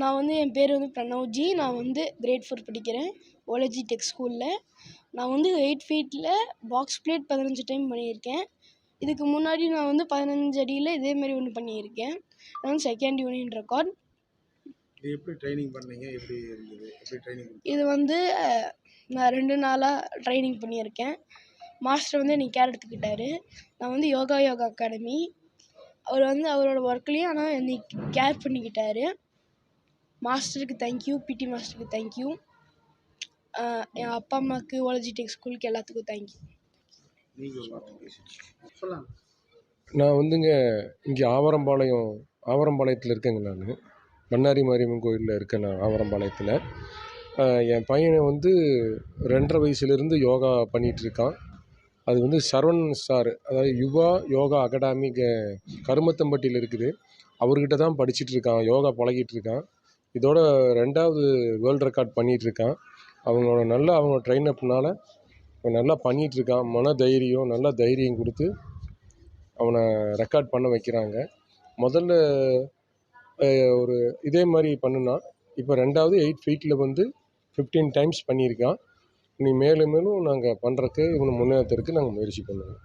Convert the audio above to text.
நான் வந்து என் பேர் வந்து பிரணவ்ஜி. நான் வந்து கிரேட் ஃபோர் படிக்கிறேன் ஓலஜி டெக் ஸ்கூலில் நான் வந்து எயிட் ஃபீட்டில் பாக்ஸ் பிளேட் பதினஞ்சு டைம் பண்ணியிருக்கேன். இதுக்கு முன்னாடி நான் வந்து பதினஞ்சு அடியில் இதேமாரி ஒன்று பண்ணியிருக்கேன். வந்து செகண்ட் யூனியன் ரெக்கார்ட் இது எப்படி ட்ரைனிங் பண்ணீங்க? எப்படி இருந்தது? எப்படி ட்ரைனிங் இது வந்து நான் ரெண்டு நாளாக ட்ரைனிங் பண்ணியிருக்கேன். மாஸ்டர் வந்து என்னை கேர் எடுத்துக்கிட்டாரு. நான் வந்து யோகா யோகா அகாடமி அவர் வந்து அவரோட ஒர்க்லேயும் ஆனால் என்னை கேர் பண்ணிக்கிட்டாரு. மாஸ்டருக்கு தேங்க்யூ பிடி மாஸ்டருக்கு தேங்க்யூ என் அப்பா அம்மாவுக்கு ஓலஜி டெக் ஸ்கூலுக்கு எல்லாத்துக்கும் தேங்க்யூ நான் வந்துங்க இங்கே ஆவரம்பாளையம் ஆவரம்பாளையத்தில் இருக்கேங்க நான். பண்ணாரி மாரியம்மன் கோயிலில் இருக்கேன் நான் ஆவரம்பாளையத்தில். என் பையனை வந்து ரெண்டரை வயசுலேருந்து யோகா பண்ணிகிட்டு இருக்கான் அது வந்து சரவண் சார் அதாவது யுவா யோகா அகாடமி கருமத்தம்பட்டியில் இருக்குது. அவர்கிட்ட தான் படிச்சிட்டு இருக்கான் யோகா பழகிட்டு இருக்கான் இதோட ரெண்டாவது வேர்ல்டு ரெக்கார்ட் பண்ணிகிட்ருக்கான். அவங்களோட நல்ல அவங்க ட்ரெயின் அப்னால அவன் நல்லா பண்ணிகிட்ருக்கான். மன தைரியம் நல்லா தைரியம் கொடுத்து அவனை ரெக்கார்ட் பண்ண வைக்கிறாங்க. முதல்ல ஒரு இதே மாதிரி பண்ணுனான் இப்போ ரெண்டாவது எயிட் ஃபீட்டில் வந்து ஃபிஃப்டீன் டைம்ஸ் பண்ணியிருக்கான். இனி மேலும் மேலும் நாங்கள் பண்ணுறக்கு இவனை முன்னேற்றத்துக்கு நாங்கள் முயற்சி பண்ணுவோம்.